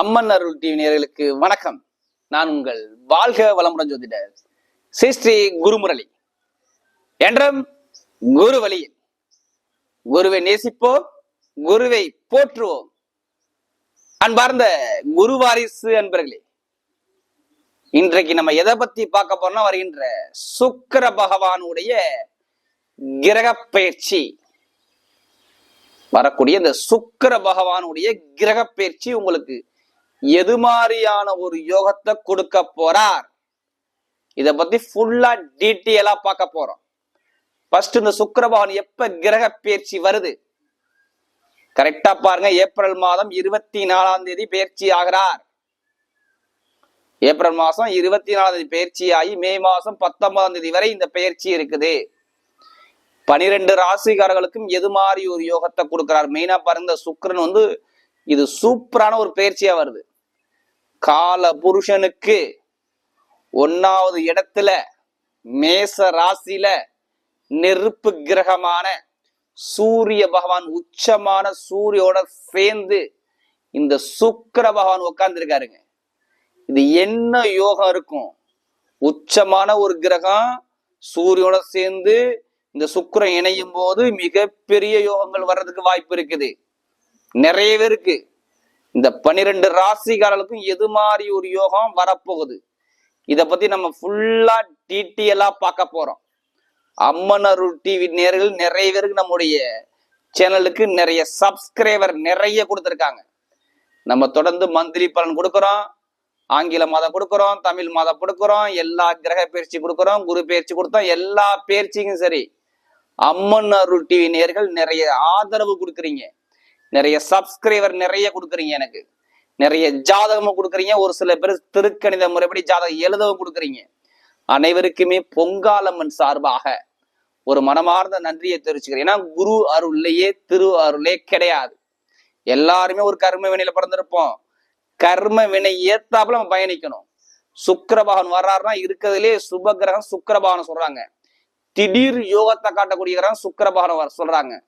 அம்மன் அருள் TV நேர்களுக்கு வணக்கம். நான் உங்கள் வாழ்க வளமுடன் ஜோதிடர் ஸ்ரீ ஸ்ரீ குருமுரளி. என்றும் குரு வழியில் குருவை நேசிப்போம் குருவை போற்றுவோம். அன்பார்ந்த குரு வாரிசு அன்பர்களே இன்றைக்கு நம்ம எதை பத்தி பார்க்க போறோம்னா வருகின்ற சுக்கிர பகவானுடைய கிரக பயிற்சி. வரக்கூடிய இந்த சுக்கிர பகவானுடைய கிரக பயிற்சி உங்களுக்கு எது மாதிரியான ஒரு யோகத்தை கொடுக்க போறார்? இதை பத்தி ஃபுல்லா டீட்டெயிலா பார்க்க போறோம். ஃபர்ஸ்ட் இந்த சுக்கரபவன் எப்ப கிரக பயிற்சி வருது? கரெக்டா பாருங்க ஏப்ரல் மாதம் இருபத்தி நாலாம் தேதி பயிற்சி ஆகிறார். ஏப்ரல் மாசம் இருபத்தி நாலாம் தேதி பயிற்சி ஆகி மே மாசம் பத்தொன்பதாம் தேதி வரை இந்த பயிற்சி இருக்குது. பனிரெண்டு ராசிக்காரர்களுக்கும் எது மாதிரி ஒரு யோகத்தை கொடுக்கிறார்? மெயினா பாருங்க இந்த வந்து இது சூப்பரான ஒரு பயிற்சியா வருது. கால புருஷனுக்கு ஒன்னாவது இடத்துல மேச ராசியில நெருப்பு கிரகமான சூரிய பகவான் உச்சமான சூரியோட சேர்ந்து இந்த சுக்கர பகவான் உட்கார்ந்துருக்காருங்க இது என்ன யோகம் இருக்கும்? உச்சமான ஒரு கிரகம் சூரியோட சேர்ந்து இந்த சுக்கிரன் இணையும் போது மிகப்பெரிய யோகங்கள் வர்றதுக்கு வாய்ப்பு இருக்குது. நிறைய பேருக்கு இந்த பன்னிரெண்டு ராசிக்காரர்களுக்கும் எது மாதிரி ஒரு யோகம் வரப்போகுது? இத பத்தி நம்ம ஃபுல்லா டீட்டெயிலா பார்க்க போறோம். அம்மன் அருள் டிவி நேர்கள் நிறைய பேருக்கு நம்முடைய சேனலுக்கு நிறைய சப்ஸ்கிரைபர் நிறைய கொடுத்துருக்காங்க. நம்ம தொடர்ந்து மந்திரி பலன் கொடுக்குறோம். ஆங்கில மாதம் கொடுக்குறோம் தமிழ் மாதம் கொடுக்குறோம் எல்லா கிரக பயிற்சி கொடுக்குறோம் குரு பயிற்சி கொடுத்தோம் எல்லா பயிற்சிக்கும் சரி. அம்மன் அருள் டிவி நேர்கள் நிறைய ஆதரவு கொடுக்குறீங்க. நிறைய சப்ஸ்கிரைபர் நிறைய கொடுக்குறீங்க எனக்கு. நிறைய ஜாதகமும் கொடுக்குறீங்க. ஒரு சில பேர் திருக்கணித முறைப்படி ஜாதகம் எழுதவும் கொடுக்குறீங்க. அனைவருக்குமே பொங்காலம்மன் சார்பாக ஒரு மனமார்ந்த நன்றியை தெரிவிச்சுக்கிறேன். ஏன்னா குரு அருள்லையே திரு அருளே கிடையாது. எல்லாருமே ஒரு கர்ம வினையில பிறந்திருப்போம். கர்ம வினை ஏத்தாப்புல நம்ம பயணிக்கணும். சுக்கிரபகவான் வர்றாருன்னா இருக்கிறதுலே சுபகிரகம் கிரகம் சொல்றாங்க. திடீர் யோகத்தை காட்டக்கூடிய கிரகம் சுக்கிரபகவான் வர சொல்றாங்க.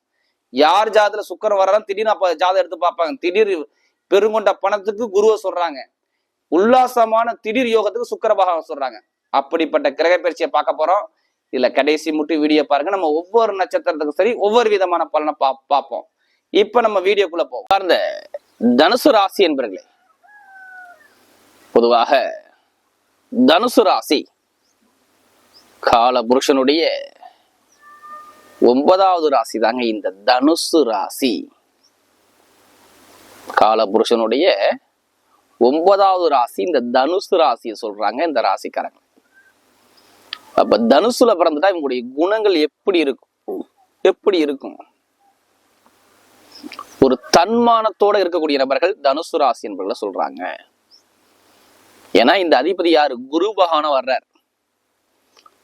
யார் ஜாதத்துல சுக்கரம் வர்றாலும் திடீர்னு அப்ப ஜாதகம் எடுத்து பார்ப்பாங்க. திடீர் பெருங்கொண்ட பணத்துக்கு குருவை சொல்றாங்க. உல்லாசமான திடீர் யோகத்துக்கு சுக்கர பகவான் சொல்றாங்க. அப்படிப்பட்ட கிரக பயிற்சியை பார்க்க போறோம். இதுல கடைசி மட்டும் வீடியோ பாருங்க. நம்ம ஒவ்வொரு நட்சத்திரத்துக்கும் சரி ஒவ்வொரு விதமான பலனை பா பார்ப்போம். இப்ப நம்ம வீடியோக்குள்ள போவோம். பாருங்க தனுசு ராசி என்பர்களே. பொதுவாக தனுசு ராசி கால புருஷனுடைய ஒன்பதாவது ராசி தாங்க இந்த தனுசு ராசி. கால புருஷனுடைய ஒன்பதாவது ராசி இந்த தனுசு ராசியை சொல்றாங்க இந்த ராசிக்காரங்க. அப்ப தனுசுல பிறந்துட்டா இவங்களுடைய குணங்கள் எப்படி இருக்கும்? எப்படி இருக்கும்? ஒரு தன்மானத்தோட இருக்கக்கூடிய நபர்கள் தனுசு ராசி என்பவர்களை சொல்றாங்க. ஏன்னா இந்த அதிபதி யாரு? குரு பகவான வர்றார்.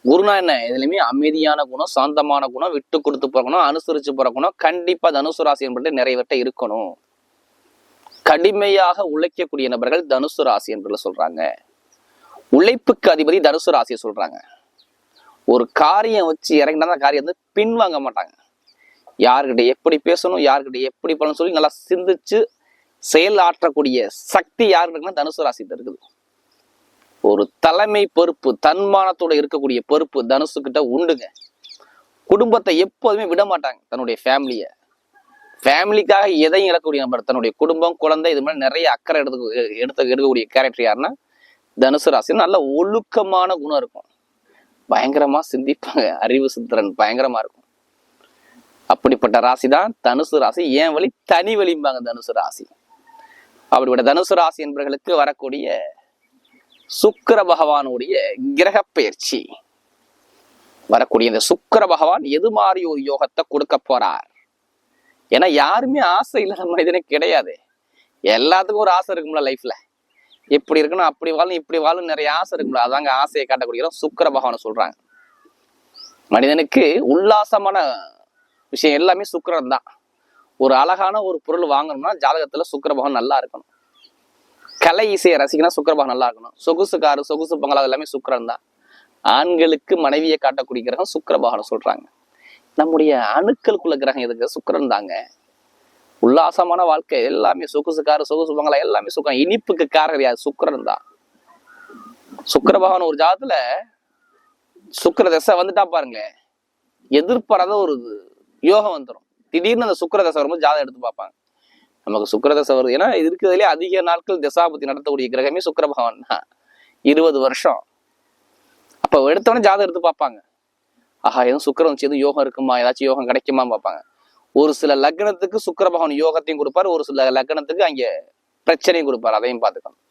குருனா என்ன? எதுலையுமே அமைதியான குணம் சாந்தமான குணம் விட்டு கொடுத்து போகணும் அனுசரிச்சு போற குணம் கண்டிப்பா தனுசு ராசி என்பது நிறைவேற்ற இருக்கணும். கடுமையாக உழைக்கக்கூடிய நபர்கள் தனுசு ராசி என்று சொல்றாங்க. உழைப்புக்கு அதிபதி தனுசு ராசியை சொல்றாங்க. ஒரு காரியம் வச்சு இறங்கினா அந்த காரியம் வந்து பின்வாங்க மாட்டாங்க. யாருக்கிட்ட எப்படி பேசணும் யாருக்கிட்ட எப்படி பண்ணணும் சொல்லி நல்லா சிந்திச்சு செயல் ஆற்றக்கூடிய சக்தி யாருக்கு இருக்குன்னா தனுசு ராசிட்டு இருக்குது. ஒரு தலைமை பொறுப்பு தன்மானத்தோட இருக்கக்கூடிய பொறுப்பு தனுசு கிட்ட உண்டுங்க. குடும்பத்தை எப்போதுமே விட மாட்டாங்க தன்னுடைய ஃபேமிலிய ஃபேமிலிக்காக எதையும் இழக்கக்கூடிய நபர் தன்னுடைய குடும்பம் குழந்தை இது மாதிரி நிறைய அக்கறை எடுத்து எடுத்து எடுக்கக்கூடிய கேரக்டர் யாருன்னா தனுசு ராசி. நல்ல ஒழுக்கமான குணம் இருக்கும். பயங்கரமா சிந்திப்பாங்க. அறிவு சித்திரன் பயங்கரமா இருக்கும். அப்படிப்பட்ட ராசி தான் தனுசு ராசி. ஏன் வழி தனி வழிம்பாங்க தனுசு ராசி. அப்படிப்பட்ட தனுசு ராசி என்பவர்களுக்கு வரக்கூடிய சுக்கிர பகவானுடைய கிரக பயிற்சி வரக்கூடிய இந்த சுக்கிர பகவான் எது மாதிரி ஒரு யோகத்தை கொடுக்க போறார்? ஏன்னா யாருமே ஆசை இல்லாத மனிதனே கிடையாது. எல்லாத்துக்கும் ஒரு ஆசை இருக்கும்ல லைஃப்ல இப்படி இருக்கணும் அப்படி வாழும் இப்படி வாழும் நிறைய ஆசை இருக்கும்ல. அதாங்க ஆசையை காட்டக்கூடிய சுக்கிர பகவானை சொல்றாங்க. மனிதனுக்கு உல்லாசமான விஷயம் எல்லாமே சுக்கரன் தான். ஒரு அழகான ஒரு பொருள் வாங்கணும்னா ஜாதகத்துல சுக்கிர பகவான் நல்லா இருக்கணும். கலை இசையை ரசிக்கணும் சுக்கரபாக நல்லா இருக்கணும். சொகுசு காரு சொகுசு பங்களா எல்லாமே சுக்கரன் தான். ஆண்களுக்கு மனைவியை காட்டக்கூடிய கிரகம் சுக்கரபாகனம் சொல்றாங்க. நம்முடைய அணுக்களுக்குள்ள கிரகம் எதுக்கு சுக்கரன் தாங்க. உல்லாசமான வாழ்க்கை எல்லாமே சொகுசு காரு சொகுசு பங்களா எல்லாமே சுகம் இனிப்புக்கு காரர் யார்? சுக்கிரன் தான். சுக்கரபகவான் ஒரு ஜாதத்துல சுக்கர தசை வந்துட்டா பாருங்க எதிர்பாராத ஒரு யோகம் வந்துடும் திடீர்னு அந்த சுக்கர தசை வரும்போது ஜாதகம் எடுத்து பார்ப்பாங்க. நமக்கு சுக்கரதசை வருது. ஏன்னா இது இருக்கிறதுலே அதிக நாட்கள் தசாபதி நடத்தக்கூடிய கிரகமே சுக்கர பகவான். தான் இருபது வருஷம். அப்ப எடுத்தவொடனே ஜாதகம் எடுத்து பார்ப்பாங்க. ஆஹா எதுவும் சுக்கரம் வச்சு எதுவும் யோகம் இருக்குமா? ஏதாச்சும் யோகம் கிடைக்குமான்னு பார்ப்பாங்க. ஒரு சில லக்னத்துக்கு சுக்கிர பகவான் யோகத்தையும் கொடுப்பாரு. ஒரு சில லக்னத்துக்கு அங்க பிரச்சனையும் கொடுப்பாரு. அதையும் பார்த்துக்கணும்.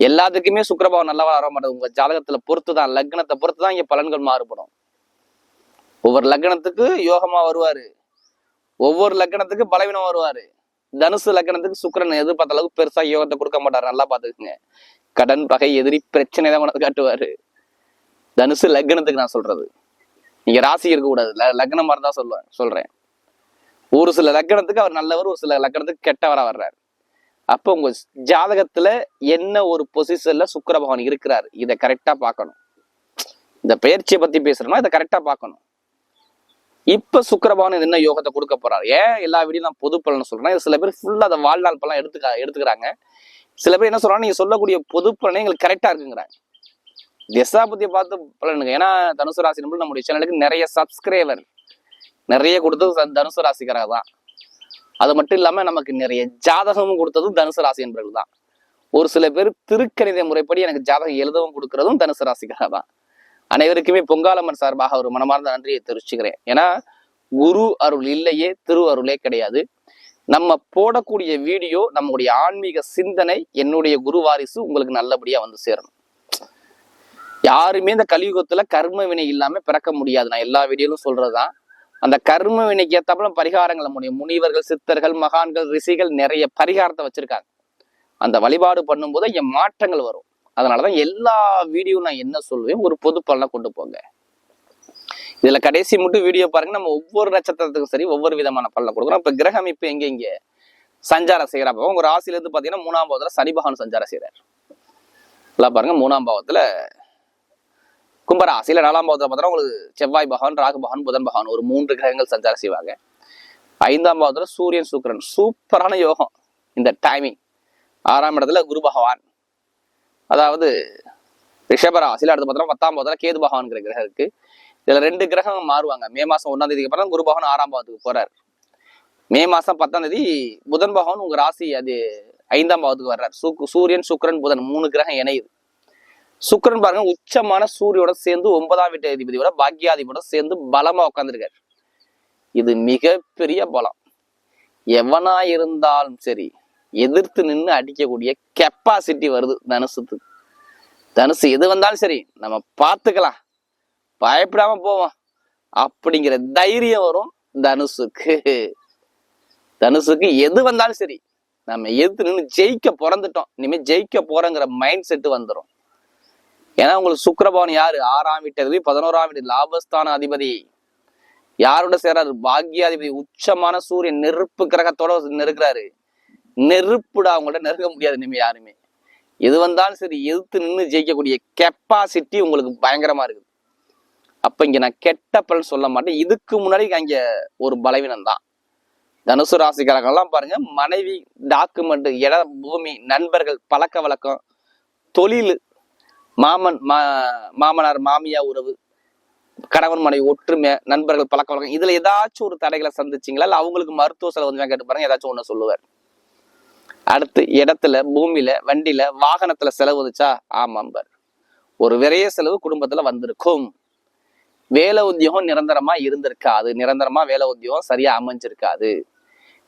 எல்லாத்துக்குமே சுக்கிர பகவான் நல்லா வர மாட்டேன் உங்க ஜாதகத்துல பொறுத்து தான் லக்னத்தை பொறுத்து தான் இங்கே பலன்கள் மாறுபடும். ஒவ்வொரு லக்னத்துக்கு யோகமா வருவாரு. ஒவ்வொரு லக்னத்துக்கு பலவீனம் வருவாரு. தனுசு லக்னத்துக்கு சுக்கரன் எதிர்பார்த்த அளவுக்கு பெருசா யோகத்தை கொடுக்க மாட்டாரு நல்லா பாத்துக்குங்க கடன் பகை எதிரி பிரச்சனை தான் உனக்கு காட்டுவாரு. தனுசு லக்னத்துக்கு நான் சொல்றது. நீங்க ராசி இருக்க கூடாது லக்னம் மாதிரி தான் சொல்லுவேன் சொல்றேன். ஒரு சில லக்னத்துக்கு அவர் நல்லவர் ஒரு சில லக்னத்துக்கு கெட்டவரா வர்றாரு. அப்போ உங்க ஜாதகத்துல என்ன ஒரு பொசிஷன்ல சுக்கர பகவான் இருக்கிறார் இதை கரெக்டா பார்க்கணும். இந்த பயிற்சியை பத்தி பேசுறோம்னா இதை கரெக்டா பார்க்கணும். இப்ப சுக்கிர இது என்ன யோகத்தை கொடுக்க போறாரு? ஏன் எல்லா வீடியும் நான் பொது பலன் சொல்றேன் சில பேர் ஃபுல்லா அதை வாழ்நாள் பலன் எடுத்துக்க எடுத்துக்கிறாங்க. சில பேர் என்ன சொல்றாங்க நீங்க சொல்லக்கூடிய பொது பலனே எங்களுக்கு கரெக்டா இருக்குங்கிறாங்க. திசாபதியை பார்த்து பலனுங்க ஏன்னா தனுசு ராசி நம்பர் நம்முடைய சேனலுக்கு நிறைய சப்ஸ்கிரைபர் நிறைய கொடுத்தது தனுசு ராசிக்காரங்க தான். அது மட்டும் இல்லாம நமக்கு நிறைய ஜாதகமும் கொடுத்ததும் தனுசு ராசி என்பவர்கள் தான். ஒரு சில பேர் திருக்கணித முறைப்படி எனக்கு ஜாதகம் எழுதவும் கொடுக்கறதும் தனுசு ராசிக்காக தான். அனைவருக்குமே பொங்காலம்மன் சார்பாக ஒரு மனமார்ந்த நன்றியை தெரிவிச்சுக்கிறேன். ஏன்னா குரு அருள் இல்லையே திரு அருளே கிடையாது. நம்ம போடக்கூடிய வீடியோ நம்முடைய ஆன்மீக சிந்தனை என்னுடைய குரு வாரிசு உங்களுக்கு நல்லபடியா வந்து சேரணும். யாருமே இந்த கலியுகத்துல கர்ம வினை இல்லாம பிறக்க முடியாது. நான் எல்லா வீடியோலும் சொல்றதுதான். அந்த கர்ம வினைக்கு ஏத்தாப்புல பரிகாரங்கள் நம்முடைய முனிவர்கள் சித்தர்கள் மகான்கள் ரிஷிகள் நிறைய பரிகாரத்தை வச்சிருக்காங்க. அந்த வழிபாடு பண்ணும்போது இங்க மாற்றங்கள் வரும். அதனாலதான் எல்லா வீடியோ நான் என்ன சொல்லுவேன் ஒரு பொது பலனை கொண்டு போங்க. இதுல கடைசி மட்டும் வீடியோ பாருங்க நம்ம ஒவ்வொரு நட்சத்திரத்துக்கும் சரி ஒவ்வொரு விதமான பலனை கொடுக்குறோம். இப்ப கிரக அமைப்பு எங்க இங்கே சஞ்சாரம் செய்யறப்ப உங்க ராசியில இருந்து பாத்தீங்கன்னா மூணாம் பாவத்துல சனி பகவான் சஞ்சாரம் செய்யறாரு எல்லாம் பாருங்க மூணாம் பாவத்துல கும்பராசியில நாலாம் பாவத்துல பார்த்தோன்னா உங்களுக்கு செவ்வாய் பகவான் ராகு பகவான் புதன் பகவான் ஒரு மூன்று கிரகங்கள் சஞ்சாரம் செய்வாங்க. ஐந்தாம் பாவத்துல சூரியன் சுக்கிரன். சூப்பரான யோகம். இந்த டைமிங் ஆறாம் இடத்துல குரு பகவான். அதாவது ரிஷபராசியில அடுத்து பார்த்தோம்னா பத்தாம் பாவத்துல கேது பகவான்கிற கிரகம் இருக்கு இதுல ரெண்டு கிரகம் மாறுவாங்க. மே மாசம் ஒன்னாம் தேதிக்கு அப்புறம் குரு பகவான் ஆறாம் பாவத்துக்கு போறாரு. மே மாசம் பத்தாம் தேதி புதன் பகவான் உங்க ராசி அது ஐந்தாம் பாவத்துக்கு வர்றார். சூரியன் சுக்கரன் புதன் மூணு கிரகம் இணையுது. சுக்கிரன் பாருங்க உச்சமான சூரியோட சேர்ந்து ஒன்பதாம் வீட்டு அதிபதியோட பாக்கியாதிபதியோட சேர்ந்து பலமா உட்காந்துருக்காரு இது மிகப்பெரிய பலம். எவனா இருந்தாலும் சரி எதிர்த்து நின்று அடிக்கக்கூடிய கெப்பாசிட்டி வருது தனுசுக்கு. தனுசு எது வந்தாலும் சரி நம்ம பார்த்துக்கலாம். பயப்படாம போவோம். அப்படிங்கிற தைரியம் வரும் தனுசுக்கு. தனுசுக்கு எது வந்தாலும் சரி நம்ம எதிர்த்து நின்று ஜெயிக்க பிறந்துட்டோம். இனிமே ஜெயிக்க போறோங்கிற மைண்ட் செட்டு வந்துடும் ஏன்னா உங்களுக்கு சுக்கிரபவன் யாரு? ஆறாம் வீட்டு அதிபதி பதினோராம் வீட்டு லாபஸ்தான அதிபதி. யாரோட சேராரு பாக்யாதிபதி உச்சமான சூரியன் நெருப்பு கிரகத்தோட நெருக்கிறாரு. நெருப்புடா அவங்கள்ட்ட நெருங்க முடியாது இனிமேல் யாருமே. எது வந்தாலும் சரி எதிர்த்து நின்று ஜெயிக்கக்கூடிய கெப்பாசிட்டி உங்களுக்கு பயங்கரமா இருக்குது. அப்ப இங்க நான் கெட்ட பலன் சொல்ல மாட்டேன். இதுக்கு முன்னாடி அங்க ஒரு பலவீனம் தான். தனுசு ராசிக்காரங்கெல்லாம் பாருங்க மனைவி டாக்குமெண்ட் இட பூமி நண்பர்கள் பழக்க வழக்கம் தொழில் மாமன் மா மாமனார் மாமியா உறவு கணவன் மனைவி ஒற்றுமை நண்பர்கள் பழக்க வழக்கம் இதுல ஏதாச்சும் ஒரு தடைகளை சந்திச்சிங்களா? இல்லை அவங்களுக்கு மருத்துவ செலவு வந்து கேட்டு பாருங்க ஏதாச்சும் ஒன்று சொல்லுவார். அடுத்து இடத்துல பூமியில வண்டியில வாகனத்துல செலவு வந்துச்சா? ஆமாம்பர் ஒரு விரைய செலவு குடும்பத்துல வந்திருக்கும். வேலை உத்தியோகம் நிரந்தரமா இருந்திருக்காது. நிரந்தரமா வேலை உத்தியோகம் சரியா அமைஞ்சிருக்காது.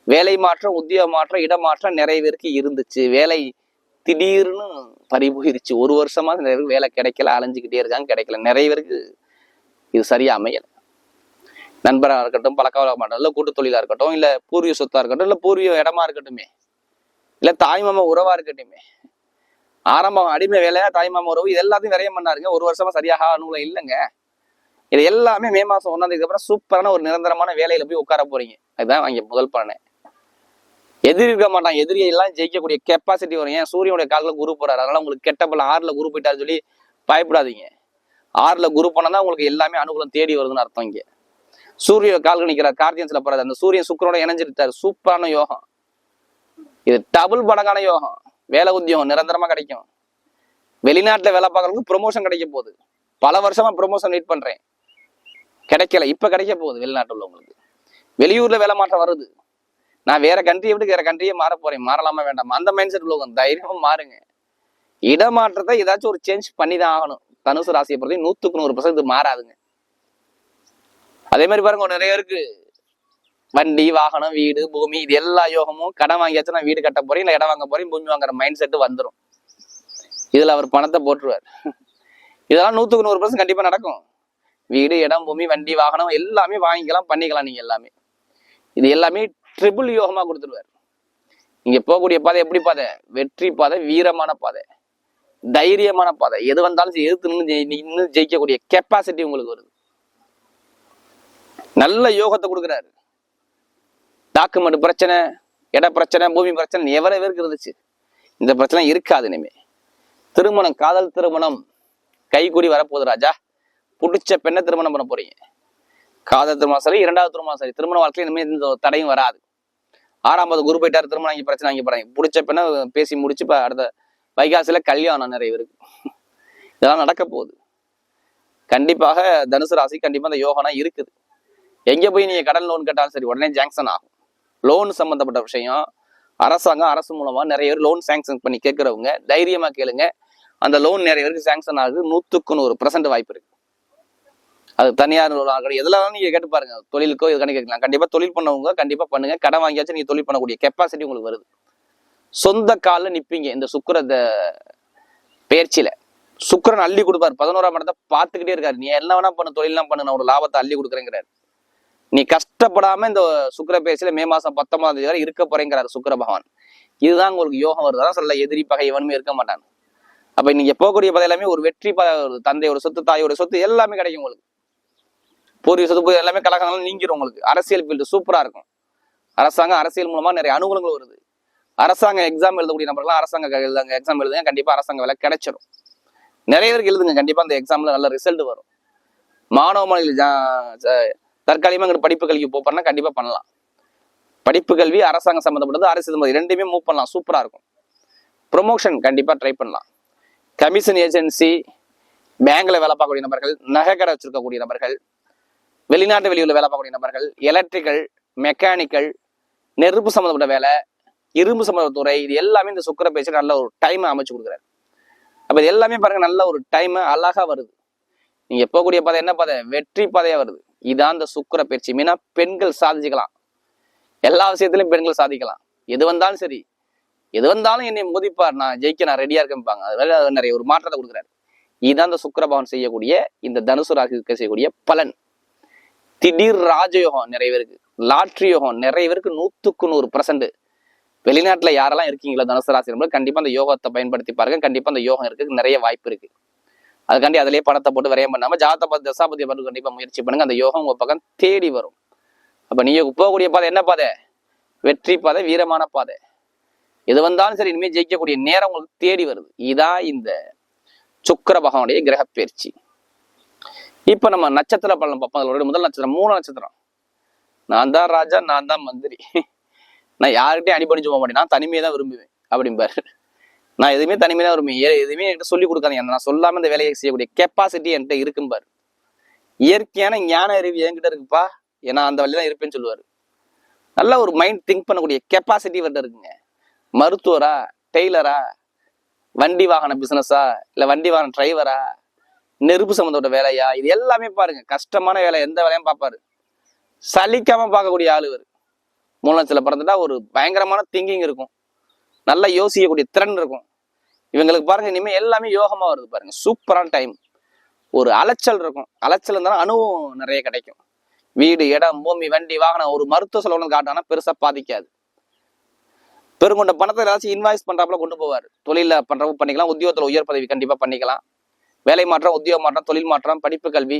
வேலை மாற்றம் உத்தியோக மாற்றம் இடமாற்றம் நிறைய பேருக்கு இருந்துச்சு. வேலை திடீர்னு பறிபோயிருச்சு. ஒரு வருஷமா நிறைய பேருக்கு வேலை கிடைக்கல அலைஞ்சுக்கிட்டே இருக்காங்க கிடைக்கல. நிறைய பேருக்கு இது சரியா அமையல. நண்பராக இருக்கட்டும் பழக்க வழக்க இல்லை கூட்டு தொழிலாக இருக்கட்டும் இல்லை பூர்வீக சொத்தாக இருக்கட்டும் இல்லை பூர்வீக இடமா இருக்கட்டுமே. இல்ல தாய்மாமா உறவா இருக்கட்டுமே. ஆரம்பம் அடிமை வேலையா தாய்மாமா உறவு இது எல்லாத்தையும் விரயம் பண்ணாருங்க. ஒரு வருஷமா சரியாக அனுகூலம் இல்லைங்க. இது எல்லாமே மே மாசம் ஒன்னாம் அப்புறம் சூப்பரான ஒரு நிரந்தரமான வேலையில போய் உட்கார போறீங்க. அதுதான் அங்க முதல் பானை. எதிரி இருக்க மாட்டான் எதிரியை எல்லாம் ஜெயிக்கக்கூடிய கெப்பாசிட்டி வரும் ஏன்? சூரியனுடைய காலில் குரு போறாரு. அதனால உங்களுக்கு கெட்ட பலம் ஆறுல குரு போயிட்டாருன்னு சொல்லி பயப்படாதீங்க. ஆறுல குரு போனா தான் உங்களுக்கு எல்லாமே அனுகூலம் தேடி வருதுன்னு அர்த்தம் இங்க. சூரிய கால்கள் நிற்கிறார் கார்த்தியன்ஸ்ல போறாரு. அந்த சூரியன் சுக்கரோட இணைஞ்சிருக்காரு. சூப்பரான யோகம். இது டபுள் படங்கான யோகம். வேலை உத்தியோகம் நிரந்தரமா கிடைக்கும். வெளிநாட்டுல வேலை பார்க்கறவங்களுக்கு ப்ரொமோஷன் கிடைக்க போகுது. பல வருஷமா ப்ரொமோஷன் வெயிட் பண்றேன். கிடைக்கல இப்ப கிடைக்க போகுது வெளிநாட்டு உள்ளவங்களுக்கு. வெளியூர்ல வேலை மாற்றம் வருது. நான் வேற கண்ட்ரியை விட்டு வேற கண்ட்ரியே மாற போறேன். மாறலாமா வேண்டாம்? அந்த மைண்ட் செட் உள்ளவங்க தைரியமா மாறுங்க. இடமாற்றத்தை ஏதாச்சும் ஒரு சேஞ்ச் பண்ணி தான் ஆகணும். தனுசு ராசியை பொறுத்த நூத்துக்கு நூறு பர்சன்ட் இது மாறாதுங்க. அதே மாதிரி பாருங்க நிறைய பேருக்கு வண்டி வாகனம் வீடு பூமி இது எல்லா யோகமும் கடன் வாங்கியாச்சும் நான் வீடு கட்ட போறேன். இல்ல இடம் வாங்க போறேன் பூமி வாங்குற மைண்ட் செட் வந்துடும் இதுல அவர் பணத்தை போட்டுருவார். இதெல்லாம் நூத்துக்கு நூறு பர்சன்ட் கண்டிப்பா நடக்கும். வீடு இடம் பூமி வண்டி வாகனம் எல்லாமே வாங்கிக்கலாம் பண்ணிக்கலாம் நீங்க எல்லாமே. இது எல்லாமே ட்ரிபிள் யோகமா கொடுத்துருவார். நீங்க போகக்கூடிய பாதை எப்படி பாதை? வெற்றி பாதை வீரமான பாதை. தைரியமான பாதை. எது வந்தாலும் சரி, எதிர்த்து நின்று ஜெயிக்கக்கூடிய கெப்பாசிட்டி உங்களுக்கு வருது. நல்ல யோகத்தை கொடுக்குறாரு. டாக்குமெண்ட் பிரச்சனை இட பிரச்சனை பூமி பிரச்சனை எவ்வளவு பேருக்கு இருந்துச்சு? இந்த பிரச்சனை இருக்காது இனிமே. திருமணம் காதல் திருமணம் கைகூடி வரப்போகுது ராஜா. பிடிச்ச பெண்ணை திருமணம் பண்ண போறீங்க. காதல் திருமணம் சரி இரண்டாவது திருமணம் சரி. திருமண வாழ்க்கையில் இனிமேல் இந்த தடையும் வராது. ஆறாம்பது குரு போயிட்டார் திருமணம் இங்கே பிரச்சனை அங்கே போறாங்க. பிடிச்ச பெண்ணை பேசி முடிச்சு இப்போ அடுத்த வைகாசியில் கல்யாணம் நிறைய பேருக்கு. இதெல்லாம் நடக்க போகுது. கண்டிப்பாக தனுசு ராசி கண்டிப்பாக அந்த யோகனா இருக்குது. எங்கே போய் நீங்கள் கடன் லோன் கேட்டாலும் சரி உடனே ஜாங்ஷன் ஆகும். லோன் சம்மந்தப்பட்ட விஷயம். அரசாங்கம் அரசு மூலமாக நிறைய பேர் லோன் சேங்ஷன் பண்ணி கேட்குறவங்க தைரியமாக கேளுங்க. அந்த லோன் நிறைய பேருக்கு சேங்ஷன் ஆகுது. நூற்றுக்கு நூறு பர்சன்ட் வாய்ப்பு இருக்குது அது தனியார் loan ஆகட்டும் எதுலாம் நீங்கள் கேட்டு பாருங்க. தொழிலுக்கோ இதுக்கான கேட்கலாம். கண்டிப்பாக தொழில் பண்ணவங்க கண்டிப்பாக பண்ணுங்க. கடன் வாங்கியாச்சும் நீங்கள் தொழில் பண்ணக்கூடிய கெப்பாசிட்டி உங்களுக்கு வருது. சொந்த காலில் நிற்பீங்க இந்த சுக்கிர பயிற்சியில் சுக்கரன் சுக்கிரன் அள்ளி கொடுப்பாரு. பதினோராம் இடத்தை பார்த்துக்கிட்டே இருக்காரு. நீ என்ன வேணா பண்ணு. தொழிலாம் பண்ணு நான் ஒரு லாபத்தை அள்ளி கொடுக்குறேங்கிறாரு. நீ கஷ்டப்படாம இந்த சுக்கிர பேச்சில மே மாசம் பத்தொன்பதாம் தேதி வரை இருக்க போறேங்கிறாரு சுக்கர பகவான். இதுதான் உங்களுக்கு யோகம் வருது. அதான் சொல்ல எதிரி பகை எவனுமே இருக்க மாட்டான் அப்ப நீங்க போகக்கூடிய பதை எல்லாமே ஒரு வெற்றி ப ஒரு தந்தையோட சொத்து தாயோட சொத்து எல்லாமே கிடைக்கும் உங்களுக்கு. பூர்வீக சொத்து எல்லாமே கலகங்கள் நீங்கிரும் உங்களுக்கு. அரசியல் ஃபீல்டு சூப்பரா இருக்கும். அரசாங்கம் அரசியல் மூலமா நிறைய அனுகூலங்கள் வருது. அரசாங்க எக்ஸாம் எழுதக்கூடிய நபர்கள்லாம் அரசாங்க எழுதாங்க எக்ஸாம் எழுதுங்க கண்டிப்பா அரசாங்க வேலை கிடைச்சிடும் நிறைய பேருக்கு எழுதுங்க. கண்டிப்பா அந்த எக்ஸாம்ல நல்ல ரிசல்ட் வரும். மாணவ மாணவிகள் தற்காலிகமாக இங்கிட்டு படிப்பு கல்விக்கு போப்பா கண்டிப்பாக பண்ணலாம். படிப்பு கல்வி அரசாங்கம் சம்மந்தப்பட்டது அரசு சம்மந்தம் ரெண்டுமே மூவ் பண்ணலாம். சூப்பராக இருக்கும். ப்ரொமோஷன் கண்டிப்பாக ட்ரை பண்ணலாம். கமிஷன் ஏஜென்சி பேங்கில் வேலை பார்க்கக்கூடிய நபர்கள் நகை கடை வச்சிருக்கக்கூடிய நபர்கள் வெளிநாட்டு வெளியூரில் வேலை பார்க்கக்கூடிய நபர்கள் எலக்ட்ரிக்கல் மெக்கானிக்கல் நெருப்பு சம்மந்தப்பட்ட வேலை இரும்பு சம்மந்த துறை இது எல்லாமே இந்த சுக்கர பேச்சு நல்ல ஒரு டைமை அமைச்சு கொடுக்குறாரு. அப்போ இது எல்லாமே பாருங்கள் நல்ல ஒரு டைமை அழகாக வருது. நீங்கள் போகக்கூடிய பாதை என்ன பாதை? வெற்றி பாதையாக வருது. இதான் இந்த சுக்கர பயிற்சி. மீனா பெண்கள் சாதிச்சுக்கலாம். எல்லா விஷயத்திலையும் பெண்கள் சாதிக்கலாம். எது வந்தாலும் சரி. எது வந்தாலும் என்னை மோதிப்பார். நான் ஜெயிக்க நான் ரெடியா இருக்கேன்பாங்க. அது நிறைய ஒரு மாற்றத்தை கொடுக்குறாரு. இதுதான் இந்த சுக்கரபவன் செய்யக்கூடிய இந்த தனுசு ராசிக்கு செய்யக்கூடிய பலன். திடீர் ராஜயோகம் நிறைய பேருக்கு. லாட்ரி யோகம் நிறைய பேருக்கு நூத்துக்கு நூறு பர்சன்ட் வெளிநாட்டுல யாரெல்லாம் இருக்கீங்களோ தனுசு ராசி கண்டிப்பா அந்த யோகத்தை பயன்படுத்தி பாருங்க. கண்டிப்பா அந்த யோகம் இருக்கு நிறைய வாய்ப்பு இருக்கு. அதுக்காண்டி அதிலேயே பணத்தை போட்டு விரையம் பண்ணாம ஜாதக தசாபதி பார்த்து கண்டிப்பா முயற்சி பண்ணுங்க. அந்த யோகம் உங்க பக்கம் தேடி வரும். அப்ப நீங்க போகக்கூடிய பாதை என்ன பாதை? வெற்றி பாதை வீரமான பாதை. எது வந்தாலும் சரி இனிமேல் ஜெயிக்கக்கூடிய நேரம் உங்களுக்கு தேடி வருது. இதான் இந்த சுக்கர பகவானுடைய கிரக பயிற்சி. இப்ப நம்ம நட்சத்திர பலன் பார்ப்போம். அதோட முதல் நட்சத்திரம் மூணு நட்சத்திரம். நான் தான் ராஜா நான் தான் மந்திரி. நான் யாருக்கிட்டையும் அடிபணிச்சு போக மாட்டேன். நான் தனிமையை தான் விரும்புவேன் அப்படிம்பாரு. நான் எதுவுமே தனிமையாக தான் எதுவுமே என்கிட்ட சொல்லி கொடுக்காதீங்க. நான் சொல்லாம இந்த வேலையை செய்யக்கூடிய கெப்பாசிட்டி என்கிட்ட இருக்கும்பார் இயற்கையான ஞான அறிவு என்கிட்ட இருக்குப்பா. ஏன்னா அந்த வழிதான் தான் இருப்பேன்னு சொல்லுவார். நல்ல ஒரு மைண்ட் திங்க் பண்ணக்கூடிய கெப்பாசிட்டி வந்து இருக்குங்க. மருத்துவரா டெய்லரா வண்டி வாகன பிசினஸா இல்லை வண்டி வாகன டிரைவரா நெருப்பு சம்மந்தப்பட்ட வேலையா? இது எல்லாமே பாருங்க. கஷ்டமான வேலை. எந்த வேலையும் பார்ப்பாரு. சலிக்காம பார்க்கக்கூடிய ஆள் இவர். மூலத்தில் பிறந்துட்டா ஒரு பயங்கரமான திங்கிங் இருக்கும். நல்லா யோசிக்கக்கூடிய திறன் இருக்கும். இவங்களுக்கு பாருங்க இனிமேல் எல்லாமே யோகமாக வருது பாருங்க. சூப்பரான டைம் ஒரு அலைச்சல் இருக்கும். அலைச்சல் இருந்தாலும் அனுபவம் நிறைய கிடைக்கும். வீடு இடம் பூமி வண்டி வாகனம் ஒரு மருத்துவ செலவுன்னு காட்டானா பெருசாக பாதிக்காது. பெருங்கொண்ட பணத்தை ஏதாச்சும் இன்வாய்ஸ் பண்றாப்புல கொண்டு போவார். தொழிலில் பண்ணுறப்ப பண்ணிக்கலாம். உத்தியோகத்தில் உயர் பதவி கண்டிப்பாக பண்ணிக்கலாம். வேலை மாற்றம் உத்தியோக மாற்றம் தொழில் மாற்றம் படிப்பு கல்வி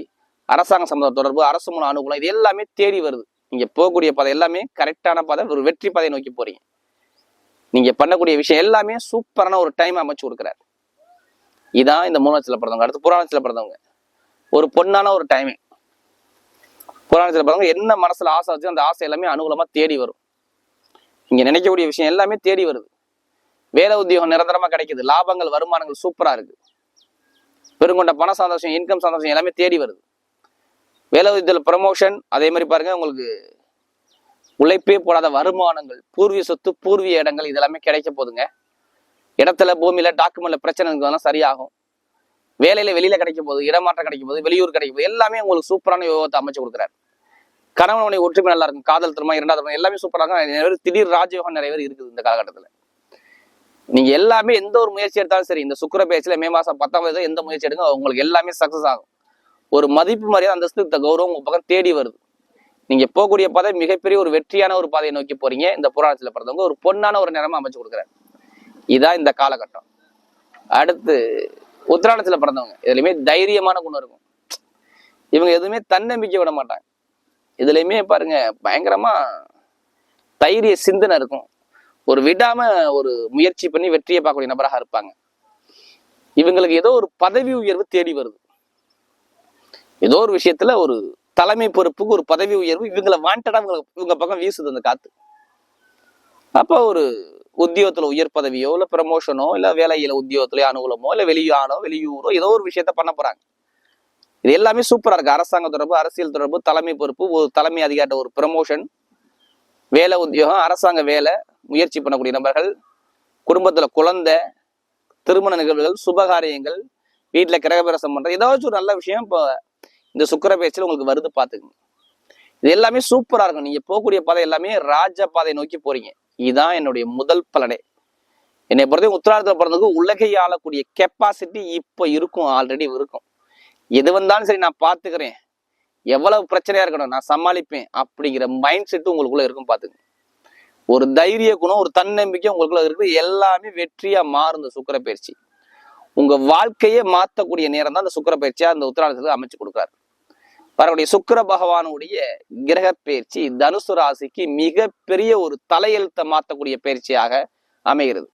அரசாங்க சம்பந்த தொடர்பு அரசு மூலம் அனுகூலம் இது எல்லாமே தேடி வருது. இங்கே போகக்கூடிய பாதை எல்லாமே கரெக்டான பாதை ஒரு வெற்றி பாதையை நோக்கி போறீங்க. நீங்க பண்ணக்கூடிய விஷயம் எல்லாமே சூப்பரான ஒரு டைம் அமைச்சு கொடுக்குறாரு. இதான் இந்த மூணாச்சில பிறந்தவங்க. அடுத்து புராணத்தில் பிறந்தவங்க. ஒரு பொண்ணான ஒரு டைமிங் புராணத்தில் பிறந்தவங்க என்ன மனசுல ஆசை வச்சு அந்த ஆசை எல்லாமே அனுகூலமா தேடி வரும். இங்க நினைக்கக்கூடிய விஷயம் எல்லாமே தேடி வருது. வேலை உத்தியோகம் நிரந்தரமா கிடைக்குது. லாபங்கள் வருமானங்கள் சூப்பரா இருக்கு. பெருங்கொண்ட பண சந்தோஷம் இன்கம் சந்தோஷம் எல்லாமே தேடி வருது. வேலை உத்தியத்தில் ப்ரமோஷன் அதே மாதிரி பாருங்க உங்களுக்கு உழைப்பே போடாத வருமானங்கள் பூர்வீக சொத்து பூர்வீக இடங்கள் இதெல்லாமே கிடைக்க போதுங்க இடத்துல பூமியில டாக்குமெண்ட்ல பிரச்சனை இருக்கிறதெல்லாம் சரியாகும். வேலையில வெளியில கிடைக்க போகுது இடமாற்றம் கிடைக்கும் போது வெளியூர் கிடைக்கும் போகுது எல்லாமே உங்களுக்கு சூப்பரான யோகத்தை அமைச்சு கொடுக்குறாரு. கணவன் மனைவி ஒற்றுமை நல்லா இருக்கும் காதல் திரும்ப இரண்டாவது திருமணம் எல்லாமே சூப்பராக இருக்கும். நிறைய பேர் திடீர் ராஜயோகம் நிறைய பேர் இருக்குது இந்த காலகட்டத்தில். நீங்க எல்லாமே எந்த ஒரு முயற்சி எடுத்தாலும் சரி இந்த சுக்கிர பேச்சில் மே மாசம் பத்தாம் தேதி எந்த முயற்சி எடுங்க உங்களுக்கு எல்லாமே சக்சஸ் ஆகும். ஒரு மதிப்பு மரியாதை அந்தஸ்து கௌரவம் உங்க பக்கம் தேடி வருது. நீங்க போகக்கூடிய பாதை மிகப்பெரிய ஒரு வெற்றியான ஒரு பாதையை நோக்கி போறீங்க. இந்த புராணத்துல பிறந்தவங்க ஒரு பொன்னான ஒரு நிறமா அமைச்சு கொடுக்குறாரு. இதான் இந்த காலகட்டம். அடுத்து உத்திராடத்துல பிறந்தவங்க. இதுலயுமே தைரியமான குணம் இருக்கும். இவங்க எதுவுமே தன்னம்பிக்கை விட மாட்டாங்க. இதுலயுமே பாருங்க பயங்கரமா தைரிய சிந்தனை இருக்கும். ஒரு விடாம ஒரு முயற்சி பண்ணி வெற்றியை பார்க்கக்கூடிய நபராக இருப்பாங்க. இவங்களுக்கு ஏதோ ஒரு பதவி உயர்வு தேடி வருது. ஏதோ ஒரு விஷயத்துல ஒரு தலைமை பொறுப்புக்கு ஒரு பதவி உயர்வு இவங்களை வாண்டடா இவங்க இவங்க பக்கம் வீசுது அந்த காத்து. அப்போ ஒரு உத்தியோகத்துல உயர் பதவியோ இல்லை ப்ரமோஷனோ இல்லை வேலையில உத்தியோகத்திலே அனுகூலமோ இல்லை வெளியானோ வெளியூரோ ஏதோ ஒரு விஷயத்த பண்ண போறாங்க. இது எல்லாமே சூப்பரா இருக்கு. அரசாங்க தொடர்பு அரசியல் தொடர்பு தலைமை பொறுப்பு ஒரு தலைமை அதிகாரிட்ட ஒரு ப்ரமோஷன் வேலை உத்தியோகம் அரசாங்க வேலை முயற்சி பண்ணக்கூடிய நபர்கள் குடும்பத்துல குழந்தை திருமண நிகழ்வுகள் சுபகாரியங்கள் வீட்டில் கிரகபிரசம் பண்ணுற ஏதாச்சும் ஒரு நல்ல விஷயம் இப்போ இந்த சுக்கர பேச்சில் உங்களுக்கு வருது பார்த்துக்குங்க. இது எல்லாமே சூப்பராக இருக்கும். நீங்கள் போகக்கூடிய பாதை எல்லாமே ராஜ பாதை நோக்கி போறீங்க. இதுதான் என்னுடைய முதல் பலனே. என்னை பொறுத்தவரை உத்தரார்த்தத்தில் பிறந்ததுக்கு உலகை ஆளக்கூடிய கெப்பாசிட்டி இப்போ இருக்கும் ஆல்ரெடி இருக்கும். எது வந்தாலும் சரி நான் பார்த்துக்கிறேன். எவ்வளவு பிரச்சனையா இருக்கணும் நான் சமாளிப்பேன் அப்படிங்கிற மைண்ட் செட்டு உங்களுக்குள்ள இருக்கும் பார்த்துங்க ஒரு தைரிய குணம் ஒரு தன்னம்பிக்கை உங்களுக்குள்ள இருக்கு எல்லாமே வெற்றியா மாறும் இந்த சுக்கர பயிற்சி உங்க வாழ்க்கையே மாத்தக்கூடிய நேரம் தான் அந்த சுக்கர பயிற்சியா அந்த உத்தராடத்துல அமைச்சு கொடுக்குறாரு. வரக்கூடிய சுக்கிர பகவானுடைய கிரக பயிற்சி தனுசு ராசிக்கு மிகப்பெரிய ஒரு தலையெழுத்தை மாத்தக்கூடிய பயிற்சியாக அமைகிறது.